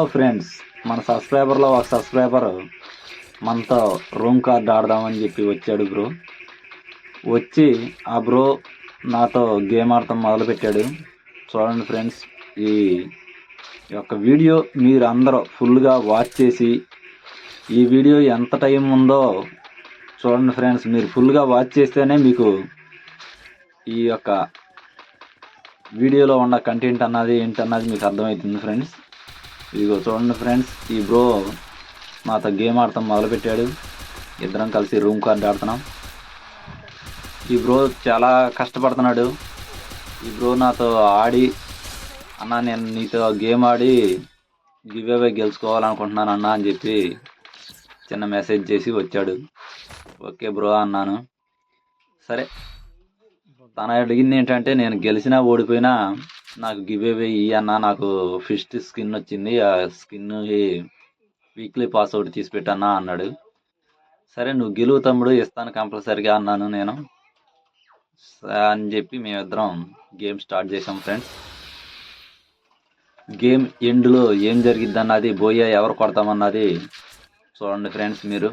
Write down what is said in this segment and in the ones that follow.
Hello friends మన సబ్స్క్రైబర్లో ఒక subscriber మనతో రూమ్ కార్డ్ ఆడదామని చెప్పి వచ్చాడు బ్రో వచ్చి ఆ బ్రో నాతో గేమ్ ఆడటం మొదలుపెట్టాడు. చూడండి ఫ్రెండ్స్ ఈ యొక్క వీడియో మీరు అందరూ ఫుల్గా వాచ్ చేసి ఈ వీడియో ఎంత టైం ఉందో చూడండి ఫ్రెండ్స్ మీరు ఫుల్గా వాచ్ చేస్తేనే మీకు ఈ యొక్క వీడియోలో ఉన్న కంటెంట్ అన్నది ఏంటన్నది మీకు అర్థమవుతుంది ఫ్రెండ్స్ ఇదిగో చూడండి ఫ్రెండ్స్ ఈ బ్రో మాతో గేమ్ ఆడతాం మొదలుపెట్టాడు. ఇద్దరం కలిసి రూమ్ కార్డ్ ఆడుతున్నాం. ఈ బ్రో చాలా కష్టపడుతున్నాడు. ఈ బ్రో నాతో ఆడి అన్న నేను నీతో గేమ్ ఆడి గివ్ అవే గెలుచుకోవాలనుకుంటున్నాను అన్న అని చెప్పి చిన్న మెసేజ్ చేసి వచ్చాడు. ఓకే బ్రో అన్నాను. సరే తన అడిగింది ఏంటంటే నేను గెలిచినా ఓడిపోయినా నాకు గివ్ అవే అన్న నాకు ఫిస్ట్ స్కిన్ వచ్చింది. ఆ స్కిన్ వీక్లీ పాస్ అవుట్ తీసి పెట్టన్నా అన్నాడు. సరే నువ్వు గెలువు తమ్ముడు ఇస్తాను కంపల్సరిగా అన్నాను నేను. స- అని చెప్పి మేమిద్దరం గేమ్ స్టార్ట్ చేసాం ఫ్రెండ్స్. గేమ్ ఎండ్లో ఏం జరిగిద్ది అన్నది ఎవరు కొడతామన్నది చూడండి ఫ్రెండ్స్ మీరు.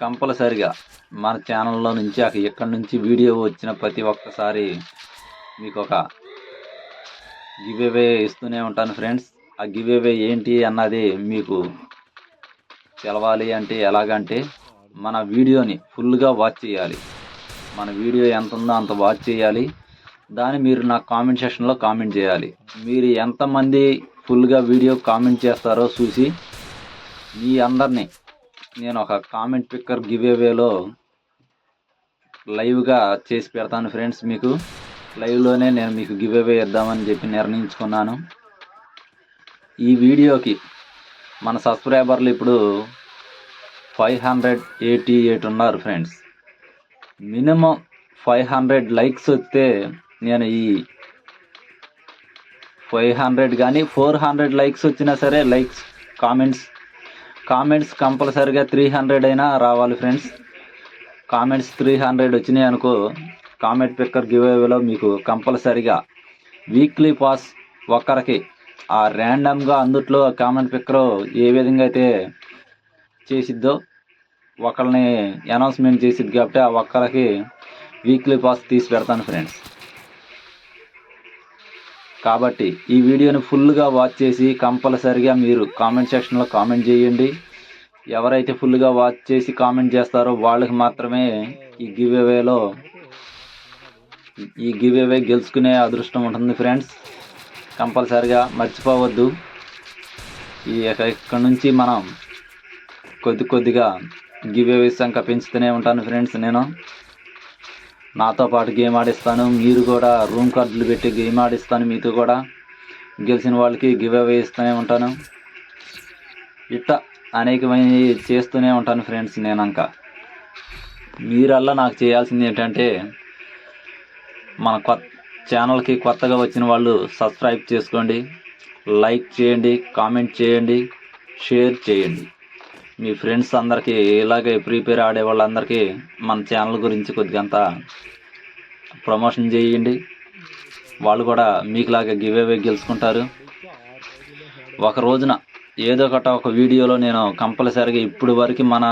కంపల్సరిగా మన ఛానల్లో నుంచి అక్కడ ఎక్కడి నుంచి వీడియో వచ్చిన ప్రతి ఒక్కసారి మీకు ఒక గివ్ అవే ఇస్తూనే ఉంటాను ఫ్రెండ్స్. ఆ గివ్ అవే ఏంటి అన్నది మీకు తెలవాలి అంటే ఎలాగంటే మన వీడియోని ఫుల్గా వాచ్ చేయాలి. మన వీడియో ఎంత ఉందో అంత వాచ్ చేయాలి. దాన్ని మీరు నా కామెంట్ సెక్షన్లో కామెంట్ చేయాలి. మీరు ఎంతమంది ఫుల్గా వీడియో కామెంట్ చేస్తారో చూసి మీ అందరినీ నేను ఒక కామెంట్ పిక్కర్ గివ్ అవేలో లైవ్గా చేసి పెడతాను ఫ్రెండ్స్ మీకు. లైవ్లోనే నేను మీకు గివ్ అవే ఇద్దామని చెప్పి నిర్ణయించుకున్నాను. ఈ వీడియోకి మన సబ్స్క్రైబర్లు ఇప్పుడు ఫైవ్ హండ్రెడ్ ఎయిటీ ఎయిట్ ఉన్నారు friends. Minimum five hundred likes వస్తే నేను ఈ ఫైవ్ హండ్రెడ్ కానీ ఫోర్ హండ్రెడ్ లైక్స్ వచ్చినా సరే లైక్స్ కామెంట్స్ కామెంట్స్ కంపల్సరిగా త్రీ హండ్రెడ్ అయినా రావాలి ఫ్రెండ్స్. కామెంట్స్ త్రీ హండ్రెడ్ వచ్చినాయి అనుకో కామెంట్ పిక్కర్ గివేవేలో మీకు కంపల్సరిగా వీక్లీ పాస్ ఒక్కరికి ఆ ర్యాండమ్గా అందుట్లో కామెంట్ పిక్కర్ ఏ విధంగా అయితే చేసిద్దో ఒకరిని అనౌన్స్మెంట్ చేసిద్ది కాబట్టి ఆ ఒక్కరికి వీక్లీ పాస్ తీసి పెడతాను ఫ్రెండ్స్. కాబట్టి ఈ వీడియోని ఫుల్గా వాచ్ చేసి కంపల్సరిగా మీరు కామెంట్ సెక్షన్లో కామెంట్ చేయండి. ఎవరైతే ఫుల్గా వాచ్ చేసి కామెంట్ చేస్తారో వాళ్ళకి మాత్రమే ఈ గివ్ అవేలో ఈ గివ్ అవే గెలుచుకునే అదృష్టం ఉంటుంది ఫ్రెండ్స్. కంపల్సరిగా మర్చిపోవద్దు. ఈ ఇక్కడ నుంచి మనం కొద్ది కొద్దిగా గివ్ అవేస్ ఇంకా పెంచుతూనే ఉంటాను ఫ్రెండ్స్ నేను. నాతో పాటు గేమ్ ఆడిస్తాను. మీరు కూడా రూమ్ కార్డులు పెట్టి గేమ్ ఆడిస్తాను మీతో కూడా. గెలిచిన వాళ్ళకి గివ్ అవే ఇస్తూనే ఉంటాను. ఇట్ట అనేకమైన చేస్తూనే ఉంటాను ఫ్రెండ్స్ నేనంక. మీరల్లా నాకు చేయాల్సింది ఏంటంటే మన కొత్త ఛానల్కి కొత్తగా వచ్చిన వాళ్ళు సబ్స్క్రైబ్ చేసుకోండి లైక్ చేయండి కామెంట్ చేయండి షేర్ చేయండి. మీ ఫ్రెండ్స్ అందరికీ ఇలాగే ప్రీపేర్ ఆడే వాళ్ళందరికీ మన ఛానల్ గురించి కొద్దిగంత ప్రమోషన్ చేయండి. వాళ్ళు కూడా మీకులాగా గివ్ అవే గెలుచుకుంటారు. ఒక రోజున ఏదో ఒకట ఒక వీడియోలో నేను కంపల్సరీగా ఇప్పుడు వరకు మన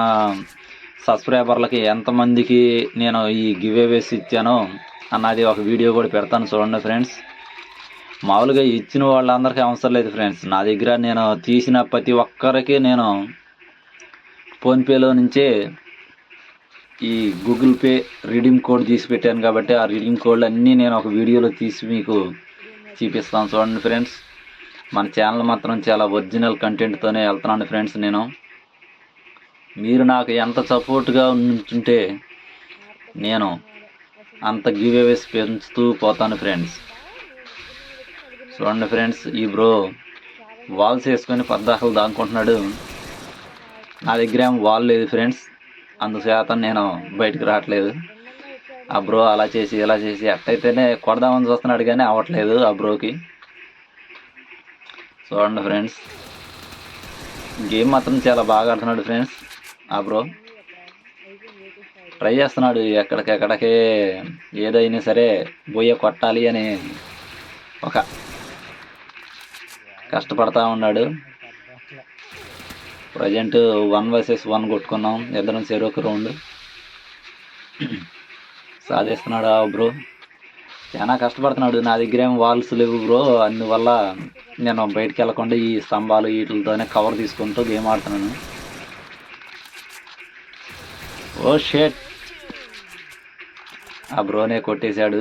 సబ్స్క్రైబర్లకి ఎంతమందికి నేను ఈ గివ్ అవేస్ ఇచ్చానో అన్నది ఒక వీడియో కూడా పెడతాను చూడండి ఫ్రెండ్స్. మామూలుగా ఇచ్చిన వాళ్ళందరికీ అవసరం లేదు ఫ్రెండ్స్. నా దగ్గర నేను తీసిన ప్రతి ఒక్కరికి నేను ఫోన్పేలో నుంచే ఈ గూగుల్ పే రీడింగ్ కోడ్ తీసి పెట్టాను కాబట్టి ఆ రీడింగ్ కోడ్లు అన్నీ నేను ఒక వీడియోలో తీసి మీకు చూపిస్తాను చూడండి ఫ్రెండ్స్. మన ఛానల్ మాత్రం చాలా ఒరిజినల్ కంటెంట్తోనే వెళ్తున్నాను ఫ్రెండ్స్ నేను. మీరు నాకు ఎంత సపోర్ట్గా ఉంటుంటే నేను అంత గివ్ అవేస్ పెంచుతూ పోతాను ఫ్రెండ్స్ చూడండి ఫ్రెండ్స్ ఈ బ్రో వాల్స్ వేసుకొని పద్దాకలు దాక్కుంటున్నాడు. నా దగ్గర ఏం వాల్ లేదు ఫ్రెండ్స్ అందుచేత నేను బయటకు రావట్లేదు. ఆ బ్రో అలా చేసి ఇలా చేసి ఎట్టయితేనే కొడదామని చూస్తున్నాడు కానీ అవ్వట్లేదు ఆ బ్రోకి చూడండి ఫ్రెండ్స్ గేమ్ మాత్రం చాలా బాగా ఆడుతున్నాడు ఫ్రెండ్స్ ఆ బ్రో ట్రై చేస్తున్నాడు ఎక్కడికెక్కడికే ఏదైనా సరే బొయ్య కొట్టాలి అని ఒక కష్టపడతా ఉన్నాడు. ప్రజెంట్ వన్ వర్సెస్ వన్ కొట్టుకున్నాం. ఇద్దరం చెరొక రౌండ్. సాధిస్తున్నాడు ఆ బ్రో. చాలా కష్టపడుతున్నాడు. నా దగ్గర ఏం వాల్స్ లేవు బ్రో. అందువల్ల నేను బయటికి వెళ్ళకుండా ఈ స్తంభాలు వీటితోనే కవర్ తీసుకుంటూ గేమ్ ఆడుతున్నాను. ఓ షేట్. ఆ బ్రోనే కొట్టేశాడు.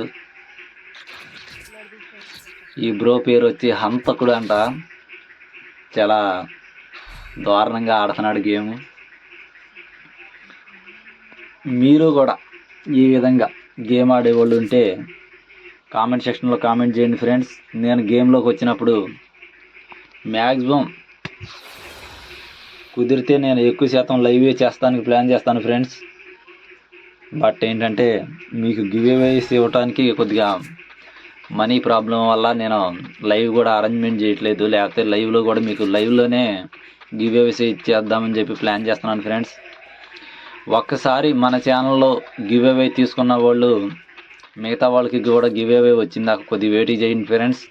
ఈ బ్రో పేరు వచ్చి హంతకుడు అంట. చాలా దారుణంగా ఆడుతున్నాడు గేమ్. మీరు కూడా ఈ విధంగా గేమ్ ఆడేవాళ్ళు ఉంటే కామెంట్ సెక్షన్లో కామెంట్ చేయండి ఫ్రెండ్స్. నేను గేమ్లోకి వచ్చినప్పుడు మ్యాక్సిమం కుదిరితే నేను ఎక్కువ శాతం లైవ్ చేస్తానికి ప్లాన్ చేస్తాను ఫ్రెండ్స్. బట్ ఏంటంటే మీకు గివ్ అవేస్ ఇవ్వడానికి కొద్దిగా మనీ ప్రాబ్లం వల్ల నేను లైవ్ కూడా అరేంజ్మెంట్ చేయట్లేదు. లేకపోతే లైవ్లో కూడా మీకు లైవ్లోనే గివ్ అవేస్ ఇచ్చేద్దామని చెప్పి ప్లాన్ చేస్తున్నాను ఫ్రెండ్స్. ఒక్కసారి మన ఛానల్లో గివ్ అవే తీసుకున్న వాళ్ళు మిగతా వాళ్ళకి కూడా గివ్ అవే వచ్చిందాక కొద్ది వెయిట్ చేయండి ఫ్రెండ్స్.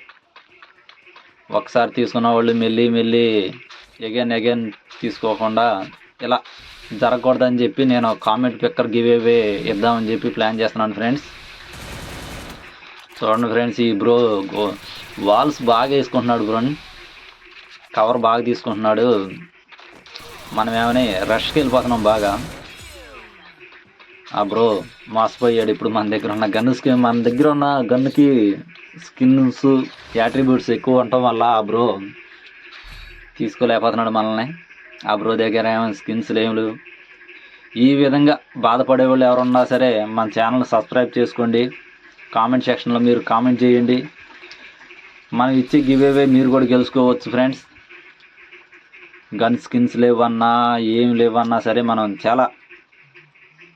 ఒకసారి తీసుకున్న వాళ్ళు మెల్లి మెల్లి ఎగైన్ ఎగైన్ తీసుకోకుండా ఇలా జరగకూడదని చెప్పి నేను కామెంట్ పిక్కర్ గివ్ అవే ఇద్దామని చెప్పి ప్లాన్ చేస్తున్నాను ఫ్రెండ్స్. చూడండి ఫ్రెండ్స్ ఈ బ్రో వాల్స్ బాగా వేసుకుంటున్నాడు బ్రోని. కవర్ బాగా తీసుకుంటున్నాడు. మనం ఏమని రష్కి వెళ్ళిపోతున్నాం బాగా. ఆ బ్రో మోసపోయాడు ఇప్పుడు మన దగ్గర ఉన్న గన్ స్కిన్ మన దగ్గర ఉన్న గన్కి స్కిన్స్ యాట్రిబ్యూట్స్ ఎక్కువ ఉండటం వల్ల ఆ బ్రో తీసుకోలేకపోతున్నాడు మనల్ని. ఆ బ్రో దగ్గర ఏమైనా స్కిన్స్ లేవు ఈ విధంగా బాధపడే వాళ్ళు ఎవరున్నా సరే మన ఛానల్ సబ్స్క్రైబ్ చేసుకోండి. కామెంట్ సెక్షన్లో మీరు కామెంట్ చేయండి. మనం ఇచ్చే గివ్ అవే మీరు కూడా గెలుచుకోవచ్చు ఫ్రెండ్స్ గన్ స్కిన్స్ లేవన్నా ఏం లేవన్నా సరే మనం చాలా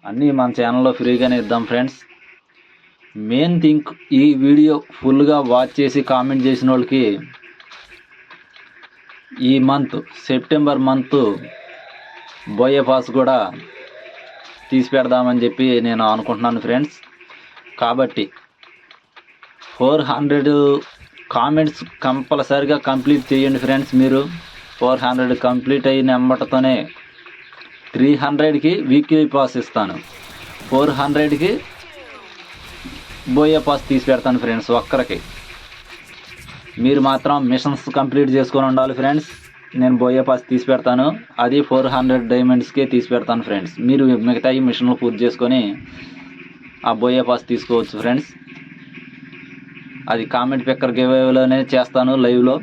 అన్నీ మన ఛానల్లో ఫ్రీగానే ఇద్దాం ఫ్రెండ్స్ మెయిన్ థింక్ ఈ వీడియో ఫుల్గా వాచ్ చేసి కామెంట్ చేసిన వాళ్ళకి ఈ month September month booyah pass కూడా తీసి పెడదామని చెప్పి నేను అనుకుంటున్నాను ఫ్రెండ్స్ కాబట్టి ఫోర్ హండ్రెడ్ కామెంట్స్ కంపల్సరిగా కంప్లీట్ చేయండి ఫ్రెండ్స్ మీరు. ఫోర్ హండ్రెడ్ కంప్లీట్ అయిన వెంబటతోనే త్రీ హండ్రెడ్కి వీక్లీ పాస్ ఇస్తాను. ఫోర్ హండ్రెడ్కి బోయే పాస్ తీసి పెడతాను ఫ్రెండ్స్ ఒక్కరికి. మీరు మాత్రం మిషన్స్ కంప్లీట్ చేసుకొని ఉండాలి ఫ్రెండ్స్ నేను బోయే పాస్ తీసి పెడతాను అది ఫోర్ హండ్రెడ్ డైమండ్స్కే తీసి పెడతాను ఫ్రెండ్స్ మీరు మిగతా ఈ మిషన్లు పూర్తి చేసుకొని ఆ బోయే పాస్ తీసుకోవచ్చు ఫ్రెండ్స్ అది కామెంట్ పిక్కర్ గివేలోనే చేస్తాను లైవ్లో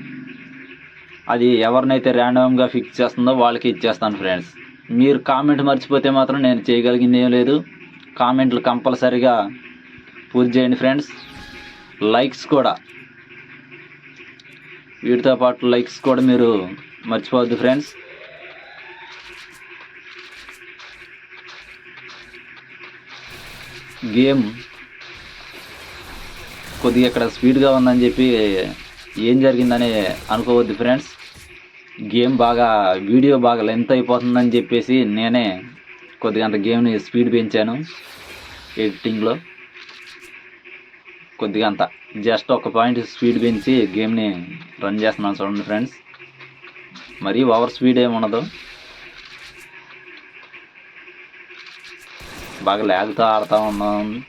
అది ఎవరినైతే ర్యాండమ్గా ఫిక్స్ చేస్తుందో వాళ్ళకి ఇచ్చేస్తాను ఫ్రెండ్స్ మీరు కామెంట్ మర్చిపోతే మాత్రం నేను చేయగలిగింది ఏం లేదు. కామెంట్లు కంపల్సరీగా పూర్తి చేయండి ఫ్రెండ్స్ లైక్స్ కూడా. వీటితో పాటు లైక్స్ కూడా మీరు మర్చిపోవద్దు ఫ్రెండ్స్. గేమ్ కొద్దిగా ఇక్కడ స్పీడ్గా ఉందని చెప్పి ఏం జరిగిందని అనుకోవద్దు ఫ్రెండ్స్. గేమ్ బాగా వీడియో బాగా లెంత్ అయిపోతుందని చెప్పేసి నేనే కొద్దిగా అంత గేమ్ని స్పీడ్ పెంచాను ఎడిటింగ్లో కొద్దిగా అంత. జస్ట్ ఒక పాయింట్ స్పీడ్ పెంచి గేమ్ని రన్ చేస్తున్నాను చూడండి ఫ్రెండ్స్. మరీ ఓవర్ స్పీడ్ ఏమి ఉండదు. బాగా ల్యాగ్తో ఆడుతూ ఉన్నాం.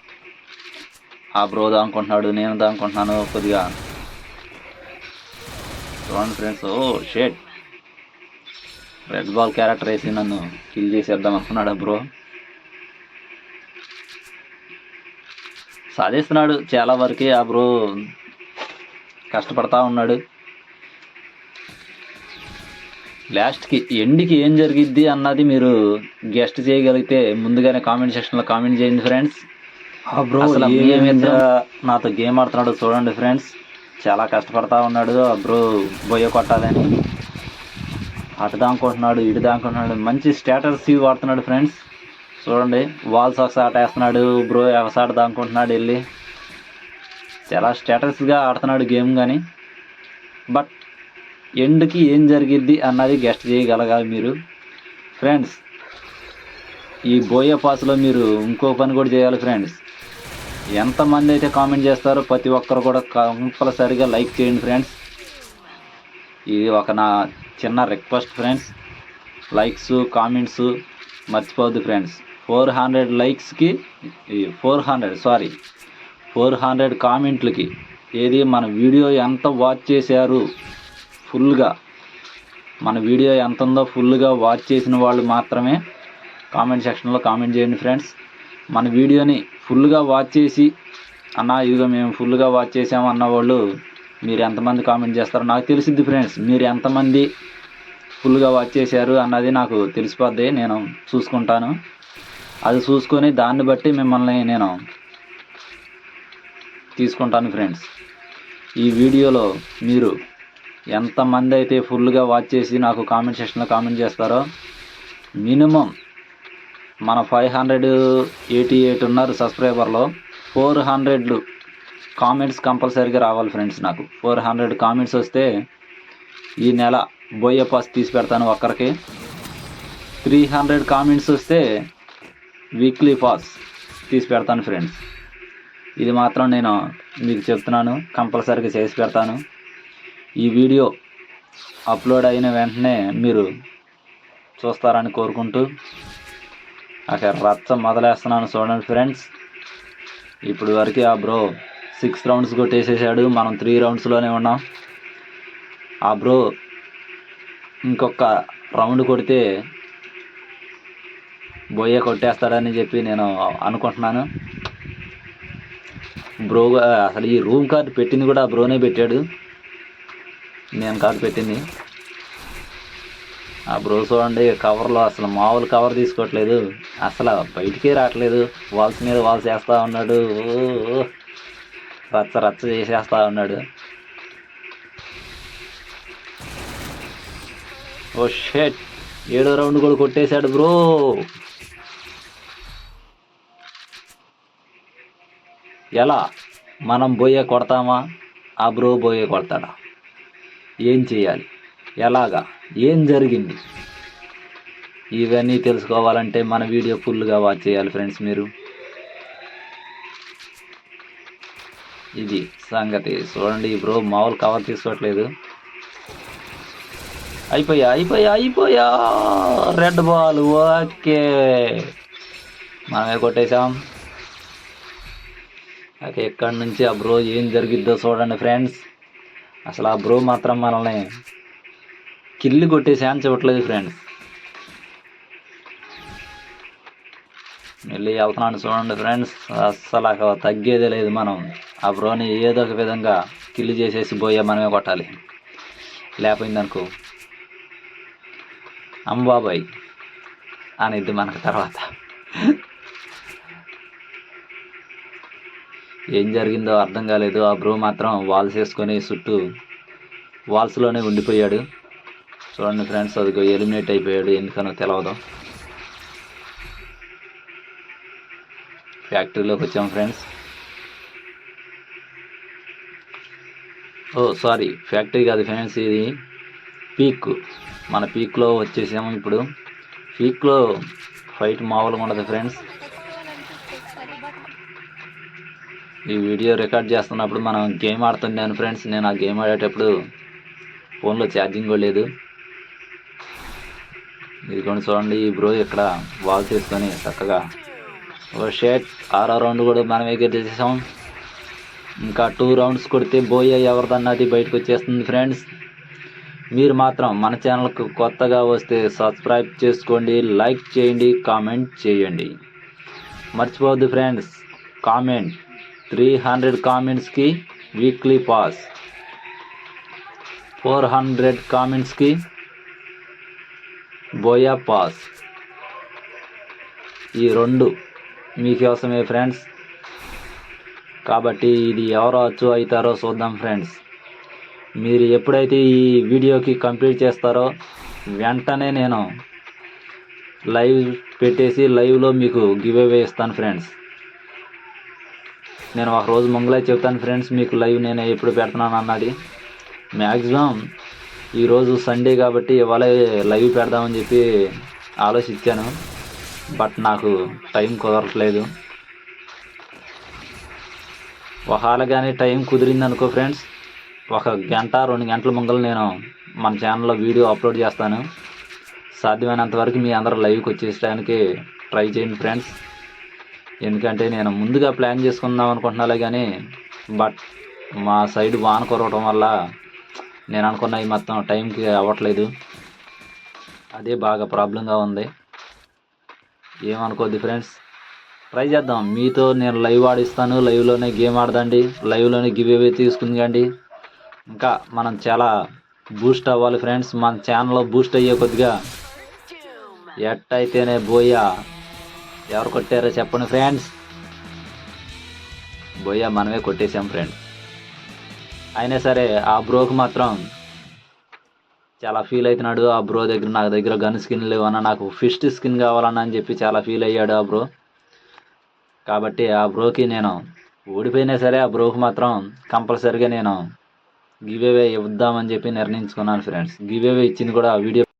ఆ బ్రో దానుకుంటున్నాడు నేను దానుకుంటున్నాను కొద్దిగా. చూడండి friends oh shit. Red ball character వేసి నన్ను కిల్ చేసేద్దాం అనుకున్నాడు ఆ బ్రో? సాధిస్తున్నాడు. చాలా వరకే ఆ బ్రో కష్టపడతా ఉన్నాడు. లాస్ట్కి ఎండ్కి ఏం జరిగిద్ది అన్నది మీరు గెస్ట్ చేయగలిగితే ముందుగానే కామెంట్ సెక్షన్లో కామెంట్ చేయండి ఫ్రెండ్స్. అసలు నాతో గేమ్ ఆడుతున్నాడు చూడండి ఫ్రెండ్స్. చాలా కష్టపడతా ఉన్నాడు. ఆ బ్రో బొయ్య కొట్టాలని. అటు దానుకుంటున్నాడు ఇటు దానుకుంటున్నాడు మంచి స్టేటస్ వాడుతున్నాడు ఫ్రెండ్స్. చూడండి వాల్స్ ఒకసారి వేస్తున్నాడు బ్రో ఒకసారి దానుకుంటున్నాడు వెళ్ళి. చాలా స్టేటస్గా ఆడుతున్నాడు గేమ్ కానీ బట్ ఎండ్కి ఏం జరిగిద్ది అన్నది గెస్ట్ చేయగలగాలి మీరు? ఫ్రెండ్స్ ఈ బోయే పాస్లో మీరు ఇంకో పని కూడా చేయాలి ఫ్రెండ్స్ ఎంతమంది అయితే కామెంట్ చేస్తారో ప్రతి ఒక్కరు కూడా కంపల్సరిగా లైక్ చేయండి ఫ్రెండ్స్ ఇది ఒక నా చిన్న రిక్వెస్ట్ ఫ్రెండ్స్ లైక్స్ కామెంట్స్ మర్చిపోవద్దు friends four hundred లైక్స్కి four hundred sorry four hundred కామెంట్లకి ఏది మన వీడియో ఎంత వాచ్ చేశారు ఫుల్గా మన వీడియో ఎంత ఉందో ఫుల్గా వాచ్ చేసిన వాళ్ళు మాత్రమే కామెంట్ సెక్షన్లో కామెంట్ చేయండి ఫ్రెండ్స్. మన వీడియోని ఫుల్గా వాచ్ చేసి అన్న ఇదిగో మేము ఫుల్గా వాచ్ చేసాము అన్న వాళ్ళు మీరు ఎంతమంది కామెంట్ చేస్తారో నాకు తెలిసిద్ది ఫ్రెండ్స్. మీరు ఎంతమంది ఫుల్గా వాచ్ చేశారు అన్నది నాకు తెలిసిపోద్ది నేను చూసుకుంటాను. అది చూసుకొని దాన్ని బట్టి మిమ్మల్ని నేను తీసుకుంటాను ఫ్రెండ్స్. ఈ వీడియోలో మీరు ఎంతమంది అయితే ఫుల్గా వాచ్ చేసి నాకు కామెంట్ సెక్షన్లో కామెంట్ చేస్తారో మినిమం మన ఫైవ్ హండ్రెడ్ ఎయిటీ ఎయిట్ ఉన్నారు సబ్స్క్రైబర్లో ఫోర్ హండ్రెడ్ కామెంట్స్ కంపల్సరీగా రావాలి ఫ్రెండ్స్ నాకు. ఫోర్ హండ్రెడ్ కామెంట్స్ వస్తే ఈ నెల బోయ పాస్ తీసి పెడతాను ఒక్కరికి. త్రీ హండ్రెడ్ కామెంట్స్ వస్తే వీక్లీ పాస్ తీసి పెడతాను ఫ్రెండ్స్. ఇది మాత్రం నేను మీకు చెప్తున్నాను కంపల్సరీగా చేసి పెడతాను. ఈ వీడియో అప్లోడ్ అయిన వెంటనే మీరు చూస్తారని కోరుకుంటూ అక్కడ రచ్చ మొదలేస్తున్నాను చూడండి ఫ్రెండ్స్. ఇప్పుడు వరకు ఆ బ్రో సిక్స్ రౌండ్స్ కొట్టేసేసాడు మనం త్రీ రౌండ్స్లోనే ఉన్నాం. ఆ బ్రో ఇంకొక రౌండ్ కొడితే బొయ్య కొట్టేస్తాడని చెప్పి నేను అనుకుంటున్నాను. బ్రో అసలు ఈ రూమ్ కార్డ్ పెట్టింది కూడా ఆ బ్రోనే పెట్టాడు. నేను కార్డు పెట్టింది. ఆ బ్రో చూడండి కవర్లో అసలు మామూలు కవర్ తీసుకోవట్లేదు. అసలు బయటికే రావట్లేదు. వాల్స్ మీద వాల్స్ వేస్తూ ఉన్నాడు. రచ్చ రచ్చ చేసేస్తా ఉన్నాడు. ఓ షెట్ ఏడో రౌండ్ కూడా కొట్టేశాడు బ్రో. ఎలా? మనం బోయే కొడతామా? ఆ బ్రో బోయే కొడతాడా? ఏం చేయాలి? ఎలాగా? ఏం జరిగింది? ఇవన్నీ తెలుసుకోవాలంటే మన వీడియో ఫుల్గా వాచ్ చేయాలి ఫ్రెండ్స్ మీరు. ఇది సంగతి. చూడండి ఈ బ్రో మామూలు కవర్ తీసుకోవట్లేదు. అయిపోయా అయిపోయా అయిపోయా. రెడ్ బాల్ ఓకే మనమే కొట్టేశాం. ఇక ఎక్కడి నుంచి ఆ బ్రో ఏం జరిగిద్దో చూడండి ఫ్రెండ్స్. అసలు ఆ బ్రో మాత్రం మనల్ని కిల్లి కొట్టే ఛాన్స్ ఇవ్వట్లేదు ఫ్రెండ్స్. వెళ్ళి వెళ్తున్నాను చూడండి ఫ్రెండ్స్. అస్సలు అక్కడ తగ్గేదే లేదు మనం. ఆ బ్రోని ఏదో ఒక విధంగా కిల్లి చేసేసి పోయా మనమే కొట్టాలి. లేకపోయిందనుకో అంబాబాయ్ అనిద్ది మనకు తర్వాత. ఏం జరిగిందో అర్థం కాలేదు. ఆ బ్రో మాత్రం వాల్స్ వేసుకొని చుట్టూ వాల్స్లోనే ఉండిపోయాడు. చూడండి ఫ్రెండ్స్ అది ఎలిమినేట్ అయిపోయాడు. ఎందుకనో తెలవదు. ఫ్యాక్టరీలోకి వచ్చాం ఫ్రెండ్స్. ఓ సారీ ఫ్యాక్టరీ కాదు ఫ్రెండ్స్ ఇది పీక్. మన పీక్లో వచ్చేసాము ఇప్పుడు. పీక్లో ఫైట్ మామూలుగా ఉండదు ఫ్రెండ్స్. ఈ వీడియో రికార్డ్ చేస్తున్నప్పుడు మనం గేమ్ ఆడుతున్నాను ఫ్రెండ్స్ నేను ఆ గేమ్ ఆడేటప్పుడు ఫోన్లో ఛార్జింగ్ కూడా లేదు. ఇది కొన్ని చూడండి ఈ బ్రో ఇక్కడ వాల్ చేసుకొని చక్కగా ఓ షేట్ ఆరో రౌండ్ కూడా మనం ఎగేసేసాం ఇంకా టూ రౌండ్స్ కొడితే బోయ ఎవరిదన్నది బయటకు వచ్చేస్తుంది ఫ్రెండ్స్ మీరు మాత్రం మన ఛానల్కు కొత్తగా వస్తే సబ్స్క్రైబ్ చేసుకోండి లైక్ చేయండి కామెంట్ చేయండి. మర్చిపోవద్దు ఫ్రెండ్స్ కామెంట్ త్రీ హండ్రెడ్ కామెంట్స్కి వీక్లీ పాస్ ఫోర్ హండ్రెడ్ కామెంట్స్కి బోయా పాస్ ఈ రెండు మీకోసమే ఫ్రెండ్స్ కాబట్టి ఇది ఎవరు అచ్చు అవుతారో చూద్దాం ఫ్రెండ్స్ మీరు ఎప్పుడైతే ఈ వీడియోకి కంప్లీట్ చేస్తారో వెంటనే నేను లైవ్ పెట్టేసి లైవ్లో మీకు గివ్ అవే ఇస్తాను ఫ్రెండ్స్ నేను ఒక రోజు ముంగలే చెప్తాను ఫ్రెండ్స్ మీకు లైవ్ నేను ఎప్పుడు పెడతాను అన్నది. మ్యాక్సిమం ఈరోజు సండే కాబట్టి ఇవాళ లైవ్ పెడదామని చెప్పి ఆలోచించాను. బట్ నాకు టైం కుదరట్లేదు. ఒకవేళ కానీ టైం కుదిరింది అనుకో ఫ్రెండ్స్ ఒక గంట రెండు గంటల ముంగలు నేను మన ఛానల్లో వీడియో అప్లోడ్ చేస్తాను. సాధ్యమైనంత వరకు మీ అందరూ లైవ్కి వచ్చేసడానికి ట్రై చేయండి ఫ్రెండ్స్. ఎందుకంటే నేను ముందుగా ప్లాన్ చేసుకుందాం అనుకుంటున్నాలే కానీ బట్ మా సైడ్ వాన కురవటం వల్ల నేను అనుకున్నవి మొత్తం టైంకి అవ్వట్లేదు. అదే బాగా ప్రాబ్లంగా ఉంది. ఏమనుకోద్ది ఫ్రెండ్స్. ట్రై చేద్దాం. మీతో నేను లైవ్ ఆడిస్తాను. లైవ్లోనే గేమ్ ఆడదండి. లైవ్లోనే గివ్ అవే తీసుకుందండి ఇంకా మనం చాలా బూస్ట్ అవ్వాలి ఫ్రెండ్స్. మన ఛానల్లో బూస్ట్ అయ్యే కొద్దిగా ఎట్టయితేనే బోయా. ఎవరు కొట్టారో చెప్పండి ఫ్రెండ్స్ బోయా మనమే కొట్టేశాం ఫ్రెండ్ అయినా సరే ఆ బ్రోకి మాత్రం చాలా ఫీల్ అవుతున్నాడు. ఆ బ్రో దగ్గర నా దగ్గర గన్ స్కిన్ లేవన్నా నాకు ఫిస్ట్ స్కిన్ కావాలన్నా అని చెప్పి చాలా ఫీల్ అయ్యాడు ఆ బ్రో కాబట్టి ఆ బ్రోకి నేను ఓడిపోయినా సరే ఆ బ్రోకి మాత్రం కంపల్సరిగా నేను గివ్ అవే ఇద్దామని చెప్పి నిర్ణయించుకున్నాను ఫ్రెండ్స్ గివ్ అవే ఇచ్చింది కూడా ఆ వీడియో